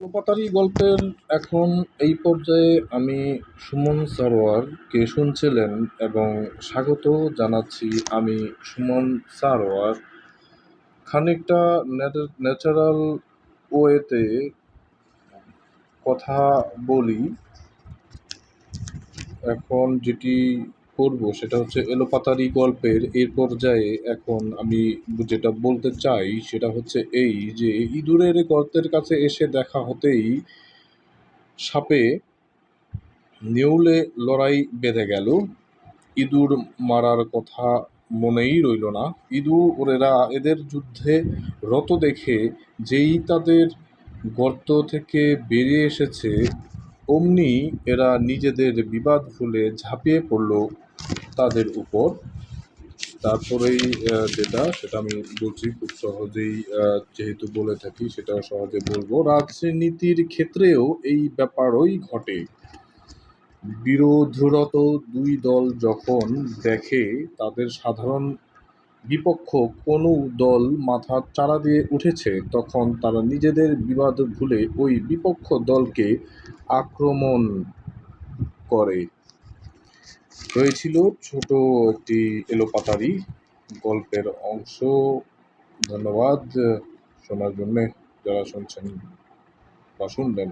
লোপাতারি গল্পের এখন এই পর্যায়ে আমি সুমন সারোয়ারকে শুনছিলেন এবং স্বাগত জানাচ্ছি আমি সুমন সারোয়ার। খানিকটা ন্যাচারাল ওয়েতে কথা বলি। এখন যেটি করব সেটা হচ্ছে এলোপাতারি গল্পের এর পর্যায়ে এখন আমি যেটা বলতে চাই সেটা হচ্ছে এই যে ইঁদুরের গর্তের কাছে এসে দেখা হতেই সাপে নেউলে লড়াই বেঁধে গেল। ইঁদুর মারার কথা মনেই রইল না। ইঁদুর ইঁদুরেরা এদের যুদ্ধে রত দেখে যেই তাদের গর্ত থেকে বেরিয়ে এসেছে, অমনি এরা নিজেদের বিবাদ ভুলে ঝাঁপিয়ে পড়ল। তাদের উপর। তারপরেই যেটা, সেটা আমি বলছি, খুব সহজেই যেহেতু বলে থাকি, সেটা সহজে বলব। রাজনীতির ক্ষেত্রেও এই ব্যাপারই ঘটে। বিরোধরত দুই দল যখন দেখে, তাদের সাধারণ বিপক্ষ কোনো দল মাথা চাড়া দিয়ে উঠেছে, তখন তারা নিজেদের বিবাদ ভুলে ওই বিপক্ষ দলকে আক্রমণ করে। হয়েছিল ছোট একটি এলোপাতারি গল্পের অংশ। ধন্যবাদ। শোনার জন্যে যারা শুনছেন বা শুনবেন।